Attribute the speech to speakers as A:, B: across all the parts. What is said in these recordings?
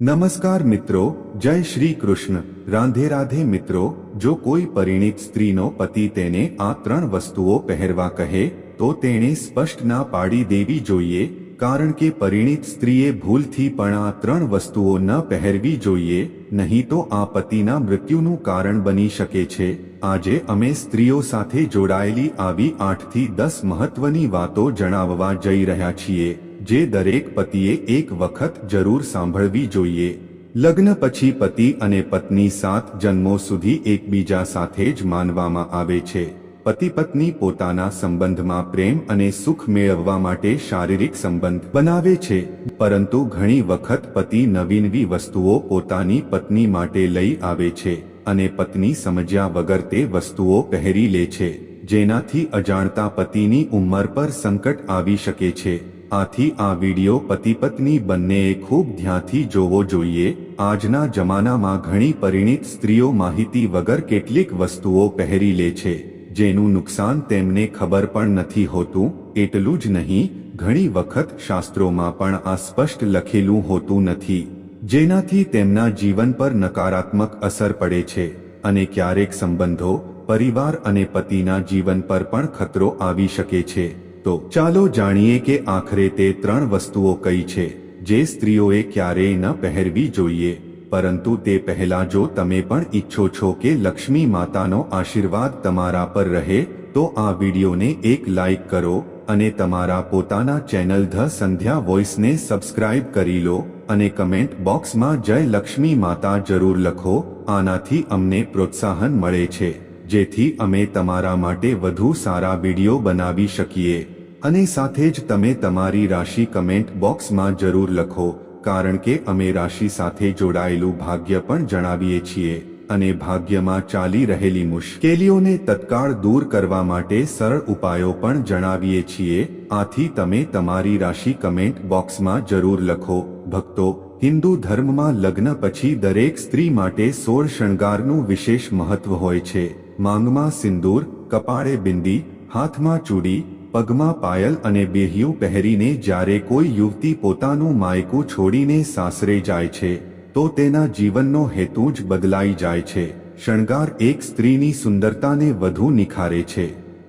A: નમસ્કાર મિત્રો, જય શ્રી કૃષ્ણ. રાંધે રાધે મિત્રો, જો કોઈ પરિણીત સ્ત્રીનો પતિ તેને આ ત્રણ વસ્તુઓ પહેરવા કહે, તો તેણે સ્પષ્ટ ના પાડી દેવી જોઈએ, કારણ કે પરિણીત સ્ત્રીએ ભૂલથી પણ આ ત્રણ વસ્તુઓ ન પહેરવી જોઈએ, નહીં તો આ પતિના મૃત્યુનું કારણ બની શકે છે. આજે અમે સ્ત્રીઓ સાથે જોડાયેલી આવી આઠથી દસ મહત્વની વાતો જણાવવા જઈ રહ્યા છીએ. જે દરેક પતિએ એક વખત જરૂર સાંભળવી જોઈએ. લગ્ન પછી પતિ અને પત્ની સાત જન્મો સુધી એકબીજા સાથે જ માનવામાં આવે છે. પતિ પત્ની પોતાના સંબંધમાં પ્રેમ અને સુખ મેળવવા માટે શારીરિક સંબંધ બનાવે છે. પરંતુ ઘણી વખત પતિ નવીનવી વસ્તુઓ પોતાની પત્ની માટે લઈ આવે છે અને પત્ની સમજ્યા વગર તે વસ્તુઓ પહેરી લે છે, જેનાથી અજાણતા પતિની ઉંમર પર સંકટ આવી શકે છે. આથી આ વિડિયો પતિ પત્ની બંનેએ ખૂબ ધ્યાનથી જોવો જોઈએ. આજના જમાનામાં ઘણી પરિણીત સ્ત્રીઓ માહિતી વગર કેટલીક વસ્તુઓ પહેરી લે છે, જેનું નુકસાન તેમને ખબર પણ નથી હોતું. એટલું જ નહીં, ઘણી વખત શાસ્ત્રોમાં પણ આ સ્પષ્ટ લખેલું હોતું નથી, જેનાથી તેમના જીવન પર નકારાત્મક અસર પડે છે અને ક્યારેક સંબંધો, પરિવાર અને પતિના જીવન પર પણ ખતરો આવી શકે છે. તો ચાલો જાણીએ કે આખરે તે ત્રણ વસ્તુઓ કઈ છે, જે સ્ત્રીઓએ ક્યારેય ન પહેરવી જોઈએ, પરંતુ તે પહેલા જો તમે પણ ઈચ્છો છો કે લક્ષ્મી માતાનો આશીર્વાદ તમારા પર રહે, તો આ વિડીયોને એક લાઈક કરો અને તમારા પોતાના ચેનલ ધ સંધ્યા વોઇસને સબસ્ક્રાઇબ કરી લો અને કમેન્ટ બોક્સમાં જય લક્ષ્મી માતા જરૂર લખો, આનાથી અમને પ્રોત્સાહન મળે છે, જેથી અમે તમારા માટે વધુ સારા વીડિયો બનાવી શકીએ. અને સાથે જ તમે તમારી રાશિ કમેન્ટ બોક્સમાં જરૂર લખો, કારણ કે અમે રાશિ સાથે જોડાયેલું ભાગ્ય પણ જણાવીએ છીએ, અને ભાગ્યમાં ચાલી રહેલી મુશ્કેલીઓને તત્કાળ દૂર કરવા માટે સરળ ઉપાયો પણ જણાવીએ છીએ, આથી તમે તમારી રાશિ કમેન્ટ બોક્સમાં જરૂર લખો, ભક્તો, હિન્દુ ધર્મમાં લગ્ન પછી દરેક સ્ત્રી માટે સોળ શણગારનું વિશેષ મહત્વ હોય છે, માંગમાં સિંદૂર, કપાળે બિંદી, હાથમાં ચૂડી પગમાં પાયલ અને બેહિયું પહેરીને જ્યારે કોઈ યુવતી પોતાનું માયકું છોડીને સાસરે જાય છે, તો તેના જીવનનો હેતુ જ બદલાઈ જાય છે. શણગાર એક સ્ત્રીની સુંદરતાને વધુ નિખારે છે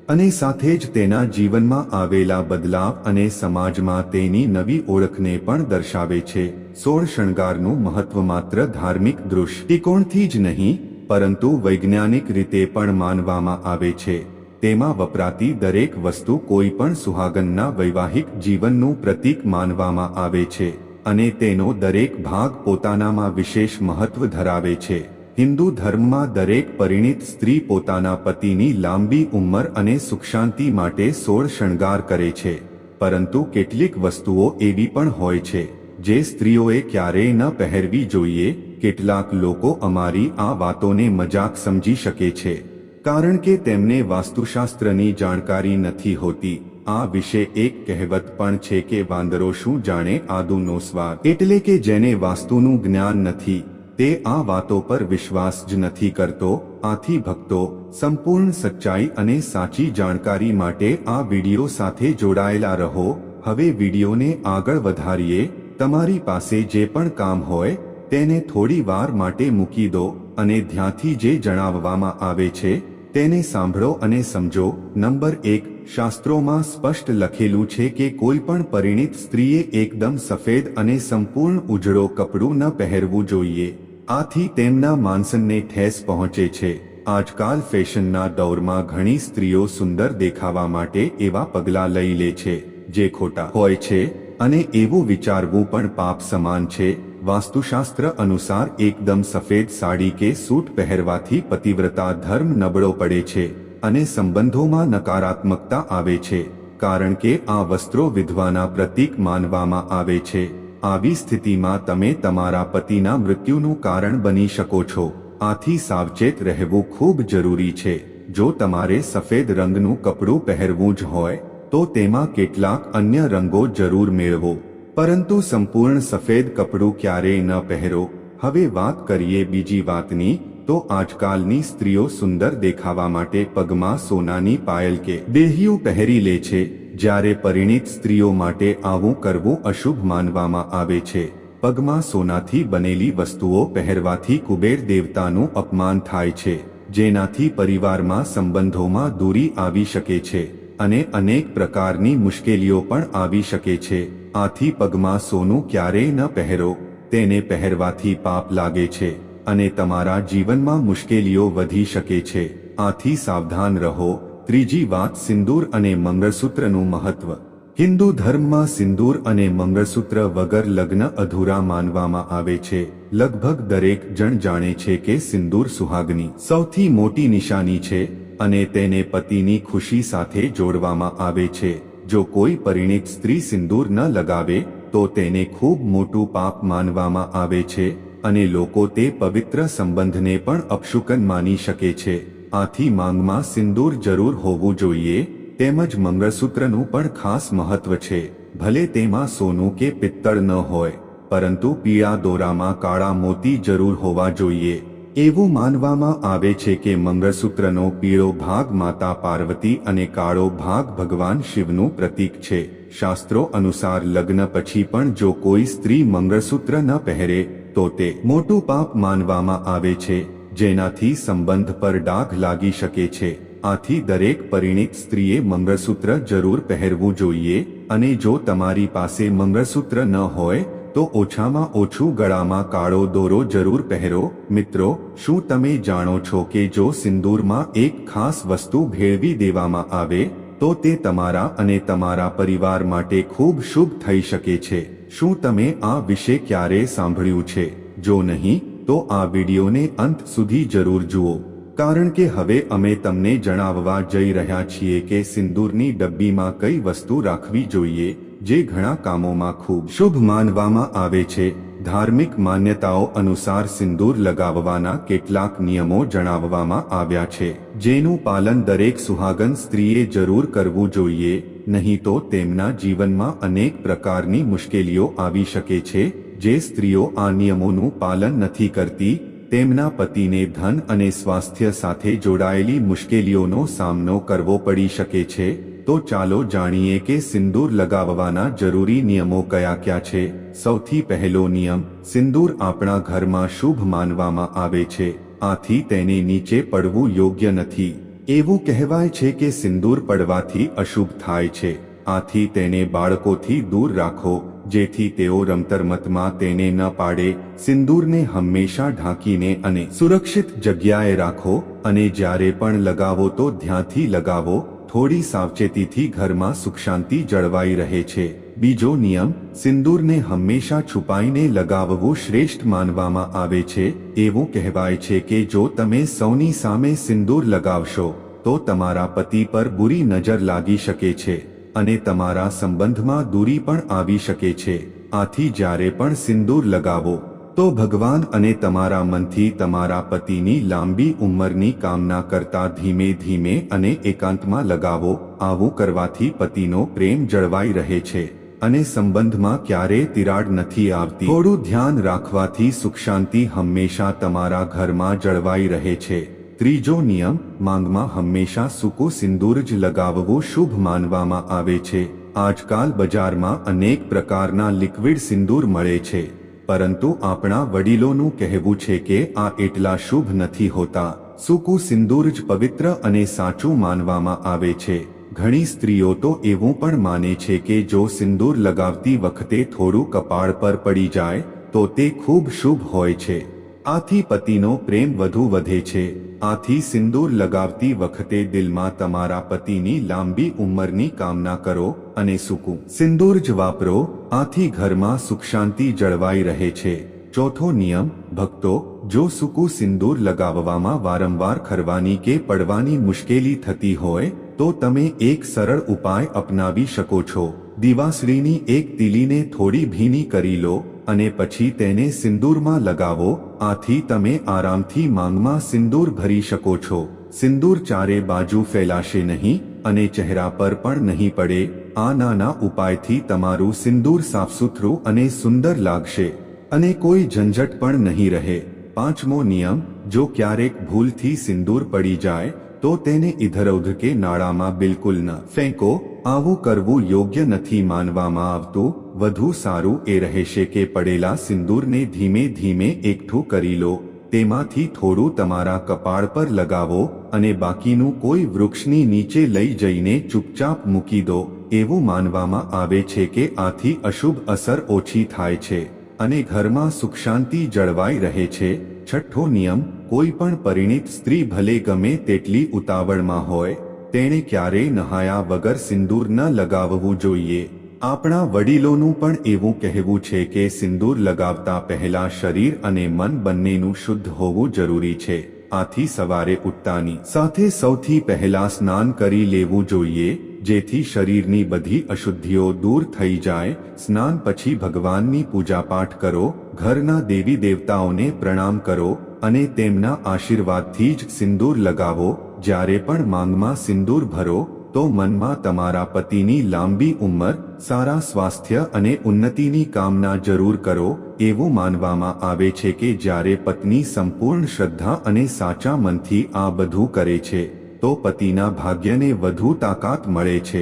A: અને સાથે જ તેના જીવનમાં આવેલા બદલાવ અને સમાજમાં તેની નવી ઓળખને પણ દર્શાવે છે. સોળ શણગારનું મહત્વ માત્ર ધાર્મિક દૃષ્ટિકોણથી જ નહીં, પરંતુ વૈજ્ઞાનિક રીતે પણ માનવામાં આવે છે. તેમાં વપરાતી દરેક વસ્તુ કોઈ પણ સુહાગનના વૈવાહિક જીવનનું પ્રતીક માનવામાં આવે છે અને તેનો દરેક ભાગ પોતાનામાં વિશેષ મહત્વ ધરાવે છે. હિન્દુ ધર્મમાં દરેક પરિણીત સ્ત્રી પોતાના પતિની લાંબી ઉંમર અને સુખશાંતિ માટે સોળ શણગાર કરે છે. પરંતુ કેટલીક વસ્તુઓ એવી પણ હોય છે, જે સ્ત્રીઓએ ક્યારેય ન પહેરવી જોઈએ. કેટલાક લોકો અમારી આ વાતોને મજાક સમજી શકે છે. કારણ કે તેમને વાસ્તુશાસ્ત્રની જાણકારી નથી હોતી. આ વિશે એક કહેવત પણ છે કે વાંદરો શું જાણે આદુનો સ્વાદ. એટલે કે જેને વાસ્તુનું જ્ઞાન નથી, તે આ વાતો પર વિશ્વાસ જ નથી કરતો. આથી ભક્તો, સંપૂર્ણ સચ્ચાઈ અને સાચી જાણકારી માટે આ વીડિયો સાથે જોડાયેલા રહો. હવે વિડીયોને આગળ વધારીએ. તમારી પાસે જે પણ કામ હોય, તેને થોડી વાર માટે મૂકી દો અને ધ્યાંથી જે જણાવવામાં આવે છે તેને સાંભળો અને સમજો, નંબર એક, શાસ્ત્રોમાં સ્પષ્ટ લખેલું છે કે કોઈ પણ પરિણીત સ્ત્રીએ એકદમ સફેદ અને સંપૂર્ણ ઉજળો કપડું ન પહેરવું જોઈએ. આથી તેમના માનસનને ઠેસ પહોંચે છે. આજકાલ ફેશનના દૌરમાં ઘણી સ્ત્રીઓ સુંદર દેખાવા માટે એવા પગલાં લઈ લે છે, જે ખોટા હોય છે, અને એવું વિચારવું પણ પાપ સમાન છે. વાસ્તુશાસ્ત્ર અનુસાર એકદમ સફેદ સાડી કે સૂટ પહેરવાથી પતિવ્રતા ધર્મ નબળો પડે છે અને સંબંધોમાં નકારાત્મકતા આવે છે, કારણ કે આ વસ્ત્રો વિધવાના પ્રતીક માનવામાં આવે છે. આવી સ્થિતિમાં તમે તમારા પતિના મૃત્યુનું કારણ બની શકો છો. આથી સાવચેત રહેવું ખૂબ જરૂરી છે. જો તમારે સફેદ રંગનું કપડું પહેરવું જ હોય, તો તેમાં કેટલાક અન્ય રંગો જરૂર મેળવો. પરંતુ સંપૂર્ણ સફેદ કપડું ક્યારેય ન પહેરો. હવે વાત કરીએ બીજી વાતની, તો આજકાલની સ્ત્રીઓ સુંદર દેખાવા માટે પગમાં સોનાની પાયલ કે દેહિયું પહેરી લે છે, જ્યારે પરિણીત સ્ત્રીઓ માટે આવું કરવું અશુભ માનવામાં આવે છે. પગમાં સોનાથી બનેલી વસ્તુઓ પહેરવાથી કુબેર દેવતાનું અપમાન થાય છે, જેનાથી પરિવારમાં સંબંધોમાં દૂરી આવી શકે છે. અને અનેક પ્રકારની મુશ્કેલીઓ પણ આવી શકે છે. આથી પગમાં સોનું ક્યારેય ન પહેરો. તેને પહેરવાથી પાપ લાગે છે અને તમારા જીવનમાં મુશ્કેલીઓ વધી શકે છે. આથી સાવધાન રહો. ત્રીજી વાત, સિંદૂર અને મંગળસૂત્રનું મહત્વ. હિન્દુ ધર્મમાં સિંદૂર અને મંગળસૂત્ર વગર લગ્ન અધૂરા માનવામાં આવે છે. લગભગ દરેક જણ જાણે છે કે સિંદૂર સુહાગની સૌથી મોટી નિશાની છે. અને તેને પતિની ખુશી સાથે જોડવામાં આવે છે. જો કોઈ પરિણીત સ્ત્રી સિંદૂર ન લગાવે, તો તેને ખૂબ મોટું પાપ માનવામાં આવે છે અને લોકો તે પવિત્ર સંબંધને પણ અપશુકન માની શકે છે. આથી માંગમાં સિંદૂર જરૂર હોવું જોઈએ. તેમજ મંગળસૂત્રનું પણ ખાસ મહત્વ છે. ભલે તેમાં સોનું કે પિત્તળ ન હોય, પરંતુ પીળા દોરામાં કાળા મોતી જરૂર હોવા જોઈએ. એવું માનવામાં આવે છે કે મંગળસૂત્રનો પીળો ભાગ માતા પાર્વતી અને કાળો ભાગ ભગવાન શિવનું પ્રતીક છે. શાસ્ત્રો અનુસાર લગ્ન પછી પણ જો કોઈ સ્ત્રી મંગળસૂત્ર ન પહેરે, તો તે મોટું પાપ માનવામાં આવે છે, જેનાથી સંબંધ પર ડાઘ લાગી શકે છે. આથી દરેક પરિણીત સ્ત્રીએ મંગળસૂત્ર જરૂર પહેરવું જોઈએ, અને જો તમારી પાસે મંગળસૂત્ર ન હોય તો ઓછામાં ઓછું ગળામાં કાળો દોરો જરૂર પહેરો. મિત્રો, શું તમે જાણો છો કે જો સિંદૂરમાં એક ખાસ વસ્તુ ભેળવી દેવામાં આવે, તો તે તમારા અને તમારા પરિવાર માટે ખૂબ શુભ થઈ શકે છે. શું તમે આ વિશે ક્યારે સાંભળ્યું છે? જો નહીં, તો આ વિડીયોને અંત સુધી જરૂર જુઓ. કારણ કે હવે અમે તમને જણાવવા જઈ રહ્યા છીએ કે સિંદૂરની ડબ્બીમાં કઈ વસ્તુ રાખવી જોઈએ. જે ઘણા કામોમાં ખૂબ શુભ માનવામાં આવે છે. ધાર્મિક માન્યતાઓ અનુસાર સિંદૂર લગાવવાના કેટલાક નિયમો જણાવવામાં આવ્યા છે. જેનું પાલન દરેક સુહાગન સ્ત્રીએ જરૂર કરવું જોઈએ, નહીં તો તેમના જીવનમાં અનેક પ્રકારની મુશ્કેલીઓ આવી શકે છે. જે સ્ત્રીઓ આ નિયમોનું પાલન નથી કરતી, તેમના પતિને ધન અને સ્વાસ્થ્ય સાથે જોડાયેલી મુશ્કેલીઓનો સામનો કરવો પડી શકે છે. તો ચાલો જાણીએ કે સિંદૂર લગાવવાના જરૂરી નિયમો કયા કયા છે. સૌથી પહેલો નિયમ, સિંદૂર આપણા ઘરમાં શુભ માનવામાં આવે છે. આથી તેને નીચે પડવું યોગ્ય નથી. એવું કહેવાય છે કે સિંદૂર પડવાથી અશુભ થાય છે. આથી તેને બાળકોથી દૂર રાખો, જેથી તેઓ રમતરમતમાં તેને ન પાડે. સિંદૂરને હંમેશા ઢાંકીને અને સુરક્ષિત જગ્યાએ રાખો અને જ્યારે પણ લગાવો તો ધ્યાનથી લગાવો. થોડી સાવચેતીથી ઘરમાં સુખ શાંતિ જળવાઈ રહે છે. બીજો નિયમ, સિંદૂરને હંમેશા છુપાઈને લગાવવું શ્રેષ્ઠ માનવામાં આવે છે. એવું કહેવાય છે કે જો તમે સૌની સામે સિંદૂર લગાવશો, તો તમારા પતિ પર બુરી નજર લાગી શકે છે અને તમારા સંબંધમાં દૂરી પણ આવી શકે છે. આથી જ્યારે પણ સિંદૂર લગાવો તો ભગવાન અને તમારા મનથી તમારા પતિની લાંબી ઉંમરની કામના કરતા ધીમે ધીમે અને એકાંતમાં લગાવો, આવું કરવાથી પતિનો પ્રેમ જળવાઈ રહે છે અને સંબંધમાં ક્યારે તિરાડ નથી આવતી. થોડું ધ્યાન રાખવાથી સુખ શાંતિ હંમેશા તમારા ઘરમાં જળવાઈ રહે છે. ત્રીજો નિયમ, માંગમાં હંમેશા સુકો સિંદૂર જ લગાવવું શુભ માનવામાં આવે છે. આજકાલ બજારમાં અનેક પ્રકારના લિક્વિડ સિંદૂર મળે છે. પરંતુ આપણા વડીલોનું કહેવું છે કે આ એટલા શુભ નથી હોતા. સૂકું સિંદૂર જ પવિત્ર અને સાચું માનવામાં આવે છે. ઘણી સ્ત્રીઓ તો એવું પણ માને છે કે જો સિંદૂર લગાવતી વખતે થોડું કપાળ પર પડી જાય, તો તે ખૂબ શુભ હોય છે. આથી પતિનો પ્રેમ વધુ વધે છે. આથી સિંદૂર લગાવતી વખતે દિલમાં તમારા પતિની લાંબી ઉંમરની કામના કરો અને સૂકું સિંદૂર જ વાપરો. આથી ઘરમાં સુખ શાંતિ જળવાઈ રહે છે. ચોથો નિયમ, ભક્તો, જો સૂકું સિંદૂર લગાવવામાં વારંવાર ખરવાની કે પડવાની મુશ્કેલી થતી હોય, તો તમે એક સરળ ઉપાય અપનાવી શકો છો. દિવાસળીની એક તીલીને થોડી ભીની કરી લો. અને પછી તેને સિંદૂરમાં લગાવો, આથી તમે આરામથી માંગમાં સિંદૂર ભરી શકો છો. સિંદૂર ચારે બાજુ ફેલાશે નહીં અને ચહેરા પર પણ નહીં પડે. આ નાના ઉપાયથી તમારું સિંદૂર સાફસુથરું અને સુંદર લાગશે. અને કોઈ ઝંઝટ પણ નહીં રહે. પાંચમો નિયમ, જો ક્યારેક ભૂલથી સિંદૂર પડી જાય, તો તેને ઇધરૌધ કે નાળામાં બિલકુલ ન ફેંકો. આવું કરવું યોગ્ય નથી માનવામાં આવતું. વધુ સારું એ રહેશે કે પડેલા સિંદૂરને ધીમે ધીમે એકઠું કરી લો, તેમાંથી થોડું તમારા કપાળ પર લગાવો અને બાકીનું કોઈ વૃક્ષની નીચે લઈ જઈને ચૂપચાપ મૂકી દો, એવું માનવામાં આવે છે કે આથી અશુભ અસર ઓછી થાય છે અને ઘરમાં સુખ શાંતિ જળવાઈ રહે છે, છઠ્ઠો નિયમ, કોઈ પણ પરિણીત સ્ત્રી ભલે ગમે તેટલી ઉતાવળમાં હોય, તેણે ક્યારેય નહાયા વગર સિંદૂર ન લગાવવું જોઈએ. આપણા વડીલોનું પણ એવું કહેવું છે કે સિંદૂર લગાવતા પહેલા શરીર અને મન બંનેનું શુદ્ધ હોવું જરૂરી છે. આથી સવારે ઉઠતાની સાથે સૌથી પહેલા સ્નાન કરી લેવું જોઈએ, જેથી શરીરની બધી અશુદ્ધિઓ દૂર થઈ જાય. સ્નાન પછી ભગવાનની પૂજાપાઠ કરો, ઘરના દેવી દેવતાઓને પ્રણામ કરો અને તેમના આશીર્વાદથી જ સિંદૂર લગાવો. જ્યારે પણ માંગમાં સિંદૂર ભરો તો મનમાં તમારા પતિની લાંબી ઉંમર, સારા સ્વાસ્થ્ય અને ઉન્નતિની કામના જરૂર કરો, એવું માનવામાં આવે છે કે જ્યારે પત્ની સંપૂર્ણ શ્રદ્ધા અને સાચા મનથી આ બધું કરે છે, તો પતિના ભાગ્યને વધુ તાકાત મળે છે.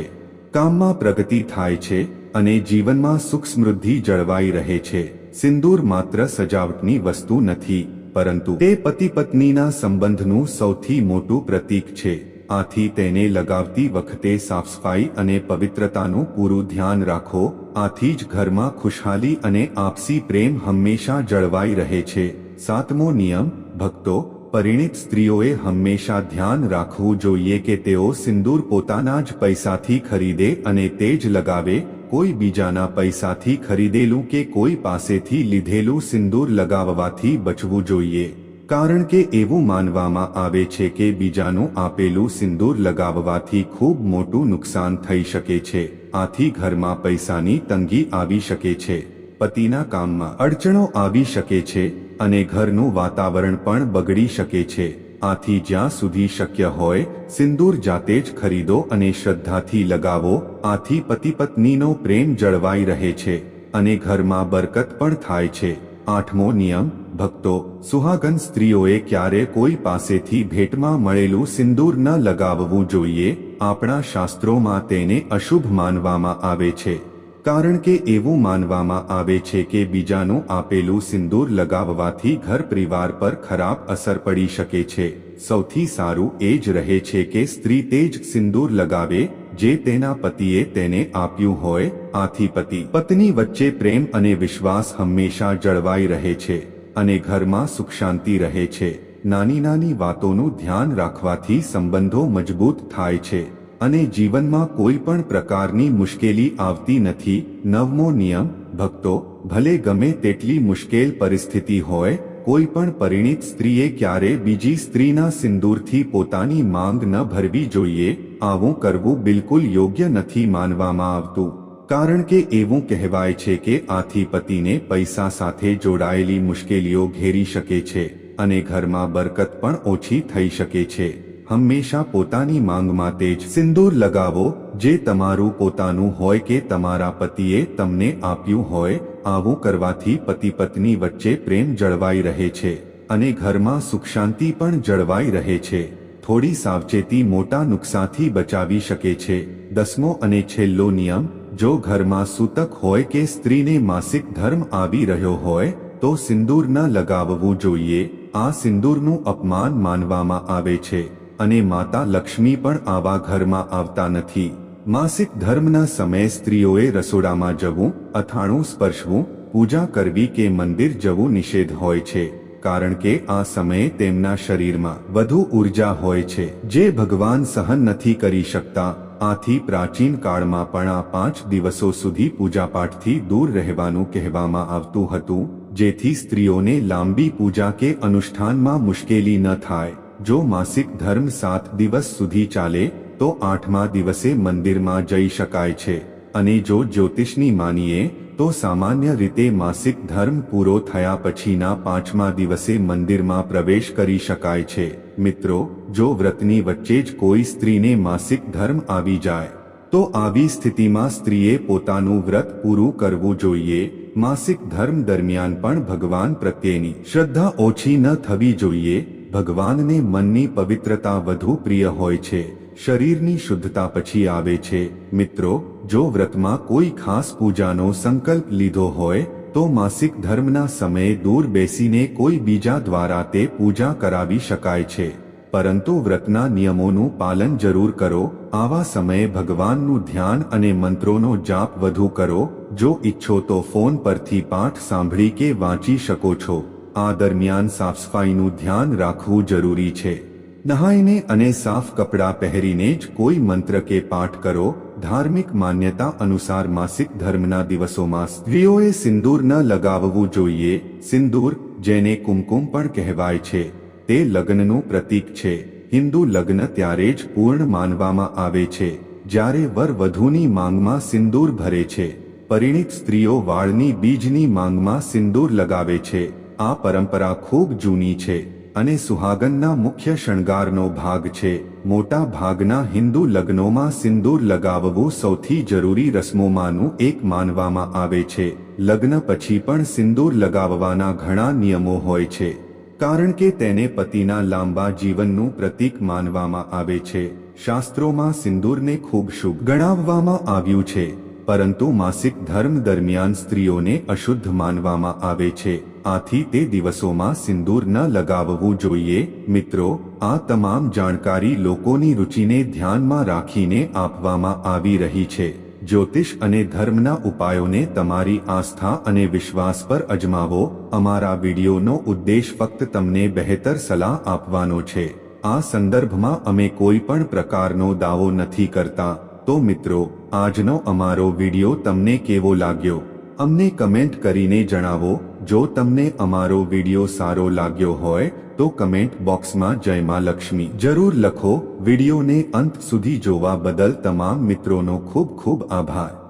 A: કામમાં પ્રગતિ થાય છે અને જીવનમાં સુખ સમૃદ્ધિ જળવાઈ રહે છે. સિંદૂર માત્ર સજાવટની વસ્તુ નથી, પરંતુ તે પતિ પત્નીના સંબંધનું સૌથી મોટું પ્રતીક છે. આથી તેને લગાવતી વખતે સાફસફાઈ અને પવિત્રતાનું પૂરું ધ્યાન રાખો, આથી જ ઘરમાં ખુશહાલી અને આપસી પ્રેમ હંમેશા જળવાઈ રહે છે. સાતમો નિયમ, ભક્તો, પરિણિત સ્ત્રીઓએ હંમેશા ધ્યાન રાખવું જોઈએ કે તેઓ સિંદૂર પોતાના જ પૈસાથી ખરીદે અને તે જ લગાવે, કોઈ બીજાના પૈસાથી ખરીદેલું કે કોઈ પાસેથી લીધેલું સિંદૂર લગાવવાથી બચવું જોઈએ. કારણ કે એવું માનવામાં આવે છે કે બીજાનું આપેલું સિંદૂર લગાવવાથી ખૂબ મોટું નુકસાન થઈ શકે છે. આથી ઘરમાં પૈસાની તંગી આવી શકે છે. પતિના કામમાં અડચણો આવી શકે છે અને ઘરનું વાતાવરણ પણ બગડી શકે છે. આથી જ્યાં સુધી શક્ય હોય, સિંદૂર જાતે જ ખરીદો અને શ્રદ્ધાથી લગાવો. આથી પતિ પત્નીનો પ્રેમ જળવાઈ રહે છે અને ઘરમાં બરકત પણ થાય છે. આઠમો નિયમ ભક્તો, સુહાગન સ્ત્રીઓએ ક્યારે કોઈ પાસેથી ભેટમાં મળેલું સિંદૂર ન લગાવવું જોઈએ? આપણા શાસ્ત્રોમાં તેને અશુભ માનવામાં આવે છે. કારણ કે એવું માનવામાં આવે છે કે બીજાનું આપેલું સિંદૂર લગાવવાથી ઘર પરિવાર પર ખરાબ અસર પડી શકે છે. સૌથી સારું એ જ રહે છે કે સ્ત્રી તે જ સિંદૂર લગાવે, જે તેના પતિએ તેને આપ્યું હોય, આથી પતિ. પત્ની વચ્ચે પ્રેમ અને વિશ્વાસ હંમેશા જળવાઈ રહે છે. અને ઘરમાં સુખ શાંતિ રહે છે. નાની નાની વાતોનું ધ્યાન રાખવાથી સંબંધો મજબૂત થાય છે અને જીવનમાં કોઈ પણ પ્રકારની મુશ્કેલી આવતી નથી. નવમો નિયમ, ભક્તો, ભલે ગમે તેટલી મુશ્કેલ પરિસ્થિતિ હોય, કોઈ પણ પરિણીત સ્ત્રીએ ક્યારે બીજી સ્ત્રીના સિંદૂરથી પોતાની માંગ ન ભરવી જોઈએ. આવું કરવું બિલકુલ યોગ્ય નથી માનવામાં આવતું. કારણ કે એવું કહેવાય છે કે આથી પતિને પૈસા સાથે જોડાયેલી મુશ્કેલીઓ ઘેરી શકે છે અને ઘરમાં બરકત પણ ઓછી થઈ શકે છે. હંમેશા પોતાની માંગમાં જ સિંદૂર લગાવો, જે તમારું પોતાનું હોય કે તમારા પતિએ તમને આપ્યું હોય, આવું કરવાથી પતિ પત્ની વચ્ચે પ્રેમ જળવાઈ રહે છે અને ઘરમાં સુખ શાંતિ પણ જળવાઈ રહે છે. થોડી સાવચેતી મોટા નુકસાનથી બચાવી શકે છે. દસમો અને છેલ્લો નિયમ જો ઘરમાં સૂતક હોય કે સ્ત્રીને માસિક ધર્મ આવી રહ્યો હોય, તો સિંદૂર ન લગાવવું જોઈએ. આ સિંદૂરનું અપમાન માનવામાં આવે છે અને માતા લક્ષ્મી પણ આવા ઘરમાં આવતા નથી. માસિક ધર્મના સમયે સ્ત્રીઓએ રસોડામાં જવું, અથાણું સ્પર્શવું, પૂજા કરવી કે મંદિર જવું નિષેધ હોય છે, કારણ કે આ સમયે તેમના શરીરમાં વધુ ઊર્જા હોય છે. જે ભગવાન સહન નથી કરી શકતા આથી પ્રાચીન કાળમાં પણ આ પાંચ દિવસો સુધી પૂજાપાઠથી દૂર રહેવાનું કહેવામાં આવતું હતું, જેથી સ્ત્રીઓને લાંબી પૂજા કે અનુષ્ઠાનમાં મુશ્કેલી ન થાય. જો માસિક ધર્મ સાત દિવસ સુધી ચાલે, તો આઠમા દિવસે મંદિરમાં જઈ શકાય છે. અને જો જ્યોતિષની માનીએ, તો સામાન્ય રીતે માસિક ધર્મ પૂરો થયા પછીના પાંચમા દિવસે મંદિરમાં પ્રવેશ કરી શકાય છે. મિત્રો, જો વ્રતની વચ્ચે જ કોઈ સ્ત્રીને માસિક ધર્મ આવી જાય, તો આવી સ્થિતિમાં સ્ત્રીએ પોતાનું વ્રત પૂરું કરવું જોઈએ. માસિક ધર્મ દરમિયાન પણ ભગવાન પ્રત્યેની શ્રદ્ધા ઓછી ન થવી જોઈએ. ભગવાનને મનની પવિત્રતા વધુ પ્રિય હોય છે. શરીરની શુદ્ધતા પછી આવે છે. મિત્રો, જો વ્રતમાં કોઈ ખાસ પૂજાનો સંકલ્પ લીધો હોય તો માસિક ધર્મના સમયે દૂર બેસીને કોઈ બીજા દ્વારા તે પૂજા કરાવી શકાય છે. પરંતુ વ્રતના નિયમોનું પાલન જરૂર કરો. આવા સમયે ભગવાનનું ધ્યાન અને મંત્રોનો જાપ વધુ કરો. જો ઈચ્છો તો ફોન પરથી પાઠ સાંભળી કે વાંચી શકો છો. આ દરમિયાન સાફસફાઈનું ધ્યાન રાખવું જરૂરી છે. નહાઈને અને સાફ કપડાં પહેરીને જ કોઈ મંત્ર કે પાઠ કરો, ધાર્મિક માન્યતા અનુસાર માસિક ધર્મના દિવસોમાં સ્ત્રીઓએ સિંદૂર ન લગાવવું જોઈએ. સિંદૂર, જેને કુમકુમ પણ કહેવાય છે, તે લગ્નનું પ્રતીક છે. હિન્દુ લગ્ન ત્યારે જ પૂર્ણ માનવામાં આવે છે. જ્યારે વર વધુની માંગમાં સિંદૂર ભરે છે, પરિણીત સ્ત્રીઓ વાળની બીજની માંગમાં સિંદૂર લગાવે છે. આ પરંપરા ખૂબ જૂની છે. અને સુહાગનના મુખ્ય શણગારનો ભાગ છે. મોટા ભાગના હિન્દુ લગ્નોમાં સિંદૂર લગાવવું સૌથી જરૂરી રસમોમાંનું એક માનવામાં આવે છે. લગ્ન પછી પણ સિંદૂર લગાવવાના ઘણા નિયમો હોય છે. કારણ કે તેને પતિના લાંબા જીવનનું પ્રતીક માનવામાં આવે છે. શાસ્ત્રોમાં સિંદૂરને ખૂબ શુભ ગણાવવામાં આવ્યું છે. પરંતુ માસિક ધર્મ દરમિયાન સ્ત્રીઓને અશુદ્ધ માનવામાં આવે છે. આથી તે દિવસોમાં સિંદૂર ન લગાવવું જોઈએ. મિત્રો, આ તમામ જાણકારી લોકોની રુચિને ધ્યાનમાં રાખીને આપવામાં આવી રહી છે. જ્યોતિષ અને ધર્મના ઉપાયોને તમારી આસ્થા અને વિશ્વાસ પર અજમાવો. અમારા વિડીયોનો ઉદ્દેશ ફક્ત તમને બહેતર સલાહ આપવાનો છે. આ સંદર્ભમાં અમે કોઈ પણ પ્રકારનો દાવો નથી કરતા. તો મિત્રો, આજનો અમારો વીડિયો તમને કેવો લાગ્યો? અમને કમેન્ટ કરીને જણાવો. જો તમને અમારો વીડિયો સારો લાગ્યો હોય, તો કમેન્ટ બોક્સમાં જયમાં લક્ષ્મી. જરૂર લખો. વિડીયોને અંત સુધી જોવા બદલ તમામ મિત્રોનો ખૂબ ખૂબ આભાર.